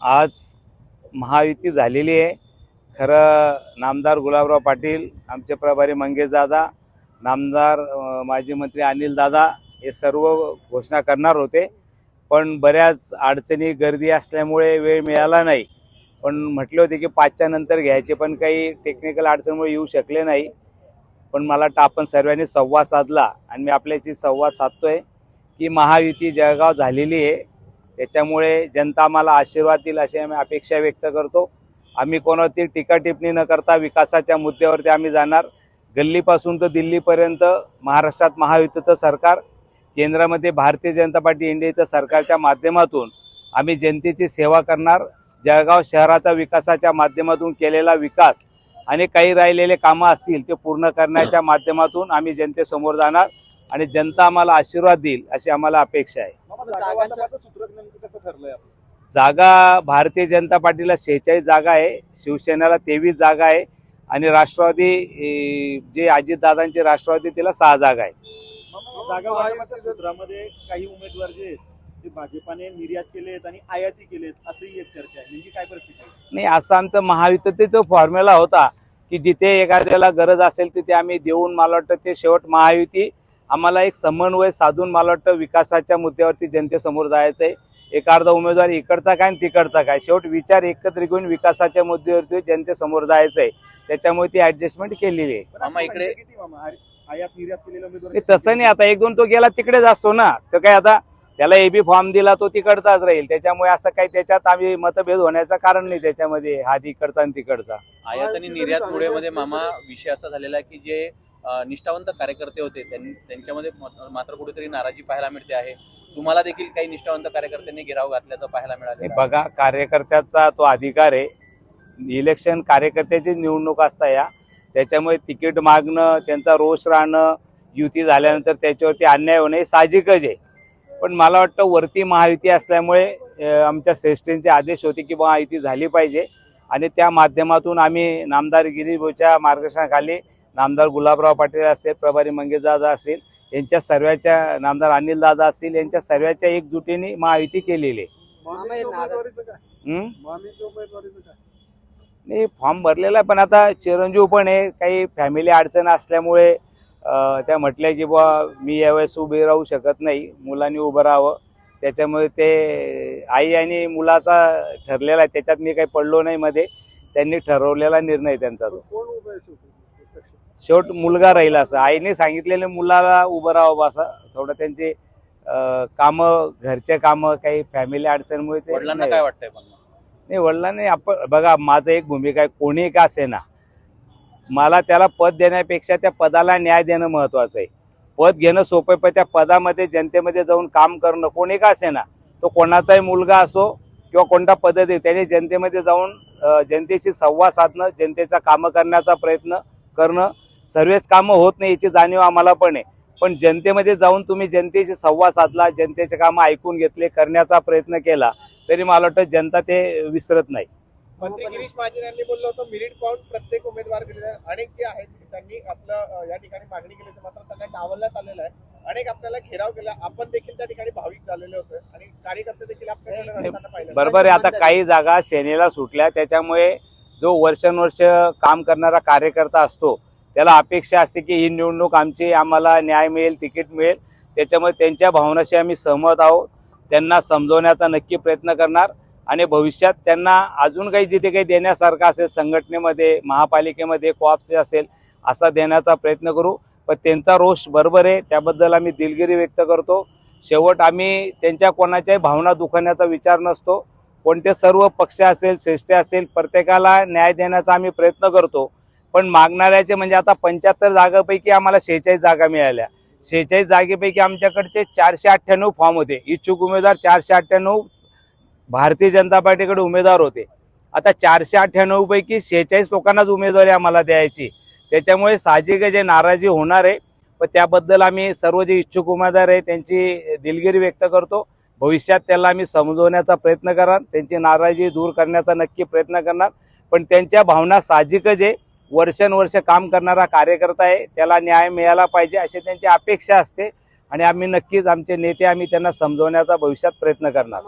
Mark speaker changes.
Speaker 1: आज महायुती झालेली आहे. खरं नामदार गुलाबराव पाटील आमचे प्रभारी मंगेश दादा नामदार माजी मंत्री अनिल दादा हे सर्व घोषणा करणार होते. पण बऱ्याच अडचणी गर्दी असल्यामुळे वेळ मिळाला नाही. पण म्हटले होते की पाचच्या नंतर घ्यायचे पण काही टेक्निकल अडचणीमुळे येऊ शकले नाही. पण मला टापण आपण सर्वांनी संवाद साधला आणि मी आपल्याशी संवाद साधतोय की महायुती जळगाव झालेली आहे. त्याच्यामुळे जनता आम्हाला आशीर्वाद देईल अशी आम्ही अपेक्षा व्यक्त करतो. आम्ही कोणावरती टीका टिप्पणी न करता विकासाच्या मुद्द्यावरती आम्ही जाणार. गल्लीपासून तर दिल्लीपर्यंत महाराष्ट्रात महायुतीचं सरकार केंद्रामध्ये भारतीय जनता पार्टी इंडियाचं सरकारच्या माध्यमातून आम्ही जनतेची सेवा करणार. जळगाव शहराचा विकासाच्या माध्यमातून केलेला विकास आणि काही राहिलेले कामं असतील ते पूर्ण करण्याच्या माध्यमातून आम्ही जनतेसमोर जाणार आणि जनता आम्हाला आशीर्वाद देईल अशी आम्हाला अपेक्षा आहे.
Speaker 2: कसं ठरलंय?
Speaker 1: जागा भारतीय जनता पार्टीला शेहेचाळीस जागा आहे शिवसेनेला तेवीस जागा आहे आणि राष्ट्रवादी जे अजितदादांची राष्ट्रवादी तिला सहा जागा आहे
Speaker 2: जागा वाटपाच्या सूत्रामध्ये काही उमेदवार जे आहेत ते भाजपाने निर्यात केलेत आणि आयाती केलेत अशी एक चर्चा आहे. नेमकी काय परिस्थिती आहे?
Speaker 1: नाही असं आमचं महायुतीत तो फॉर्म्युला होता की जिथे एखाद्याला गरज असेल तिथे आम्ही देऊन मला वाटतं ते शेवट महायुती. आम्हाला एक समन्वय साधून मला वाटतं विकासाच्या मुद्द्यावरती जनतेसमोर जायचं आहे एक अर्धा उमेदवार इकडचा काय आणि तिकडचा काय? शेवट विचार एकत्र घेऊन विकासाच्या मुद्द्यावरती जनतेसमोर जायचं आहे त्याच्यामुळे ती ऍडजस्टमेंट केलेली आहे.
Speaker 3: मामा, इकडे-
Speaker 2: निर्यात
Speaker 1: तसं नाही आता एक दोन तो गेला तिकडेच असतो ना. तो काय आता त्याला एबी फॉर्म दिला तो तिकडचाच राहील. त्याच्यामुळे असं काही त्याच्यात आम्ही मतभेद होण्याचं कारण नाही त्याच्यामध्ये हा तिकडचा आणि तिकडचा.
Speaker 3: आयात आणि निर्यातमुळे मध्ये मामा विषय असा झालेला आहे की जे निष्ठावंत कार्यकर्ते होते. त्यांच्यामध्ये मात्र कुठेतरी नाराजी पाहायला मिळते आहे. तुम्हाला देखील काही निष्ठावंत कार्यकर्त्यांनी घेराव घातल्याचं पाहायला मिळालं
Speaker 1: बघा कार्यकर्त्याचा तो अधिकार आहे. इलेक्शन कार्यकर्त्याची निवडणूक असता या. त्याच्यामुळे तिकीट मागणं त्यांचा रोष राहणं युती झाल्यानंतर त्याच्यावरती अन्याय होणं हे साहजिकच आहे. पण मला वाटतं वरती महायुती असल्यामुळे आमच्या श्रेष्ठींचे आदेश होते की महायुती झाली पाहिजे. आणि त्या माध्यमातून आम्ही नामदार गिरीभोच्या मार्गदर्शनाखाली नामदार गुलाबराव पाटील असेल प्रभारी मंगेशदादा असेल यांच्या सर्वांच्या नामदार अनिलदादा असतील यांच्या सर्वांच्या एकजुटीने महायुती केलेली नाही फॉर्म भरलेला आहे पण आता चिरंजीव पण आहे. काही फॅमिली अडचण असल्यामुळे त्या म्हटल्या की बुवा मी यावेळेस उभे राहू शकत नाही. मुलांनी उभं राहावं. त्याच्यामुळे ते आई आणि मुलाचा ठरलेला आहे. त्याच्यात मी काही पडलो नाही मध्ये. त्यांनी ठरवलेला निर्णय त्यांचा तो.
Speaker 2: कोण उभं आहे शेवटी
Speaker 1: मुलगा राहील असं. आईने सांगितलेले मुलाला उभं राहावं असं. थोडं त्यांचे कामं घरचे कामं काही फॅमिली अडचणमुळे ते
Speaker 3: वडिलांना
Speaker 1: नाही.
Speaker 3: काय वाटतंय पण
Speaker 1: नाही वडिलांनी आपण बघा माझं एक भूमिका आहे कोणी का असेना मला त्याला पद देण्यापेक्षा त्या पदाला न्याय देणं महत्वाचं आहे. पद घेणं सोपं पण त्या पदामध्ये जनतेमध्ये जाऊन काम करणं कोणी का असेना तो कोणाचाही मुलगा असो किंवा कोणता पद्धत आहे त्याने जनतेमध्ये जाऊन जनतेशी संवाद साधणं जनतेचा कामं करण्याचा प्रयत्न करणं सर्वच कामं होत नाही याची जाणीव आम्हाला पण आहे. पण जनतेमध्ये जाऊन तुम्ही जनतेशी संवाद साधला जनतेचे कामं ऐकून घेतले करण्याचा प्रयत्न केला तरी मला वाटतं जनता ते विसरत नाही.
Speaker 4: मंत्री गिरीश महाजन यांनी बोललं होतं मेरिट पाहून प्रत्येक उमेदवार दिलेला आहे. अनेक जे आहेत त्यांनी आपलं अं, या ठिकाणी मागणी केली होती मात्र त्यांना डावलण्यात आलेलं आहे. अनेक आपल्याला घेराव केला. आपण देखील त्या ठिकाणी भाविक झालेले होते आणि कार्यकर्ते देखील आपल्याकडे रस्त्यानं पाहिलं
Speaker 1: बरोबर आहे आता काही जागा सेनेला सुटल्या त्याच्यामुळे जो वर्षानुवर्ष काम करणारा कार्यकर्ता असतो त्याला अपेक्षा असते की ही निवडणूक आमची आम्हाला न्याय मिळेल तिकीट मिळेल. त्याच्यामुळे त्यांच्या भावनाशी आम्ही सहमत आहोत. त्यांना समजवण्याचा नक्की प्रयत्न करणार. आणि भविष्यात त्यांना अजून काही जिथे काही देण्यासारखं असेल संघटनेमध्ये महापालिकेमध्ये कॉप्स असेल असा देण्याचा प्रयत्न करू. पण त्यांचा रोष बरोबर आहे त्याबद्दल आम्ही दिलगिरी व्यक्त करतो. शेवट आम्ही त्यांच्या कोणाच्याही भावना दुखवण्याचा विचार नसतो. कोणते सर्व पक्ष असेल श्रेष्ठ असेल प्रत्येकाला न्याय देण्याचा आम्ही प्रयत्न करतो. पण मागणाऱ्याचे म्हणजे आता पंच्याहत्तर जागापैकी आम्हाला शेहेचाळीस जागा मिळाल्या. शेहेचाळीस जागेपैकी आमच्याकडचे चारशे अठ्ठ्याण्णव फॉर्म होते. इच्छुक उमेदवार चारशे अठ्ठ्याण्णव भारतीय जनता पार्टीकडे उमेदवार होते. आता चारशे अठ्ठ्याण्णवपैकी शेहेचाळीस लोकांनाच उमेदवारी आम्हाला द्यायची. त्याच्यामुळे साहजिक जे नाराजी होणार आहे. पण त्याबद्दल आम्ही सर्व जे इच्छुक उमेदवार आहे त्यांची दिलगिरी व्यक्त करतो. भविष्यात त्याला आम्ही समजवण्याचा प्रयत्न करणार. त्यांची नाराजी दूर करण्याचा नक्की प्रयत्न करणार. पण त्यांच्या भावना साहजिकच आहे. वर्षानुवर्ष काम करणारा कार्यकर्ता आहे त्याला न्याय मिळाला पाहिजे अशी त्यांची अपेक्षा असते आणि आम्ही नक्कीच आमचे नेते आम्ही त्यांना समजवण्याचा भविष्यात प्रयत्न करणार.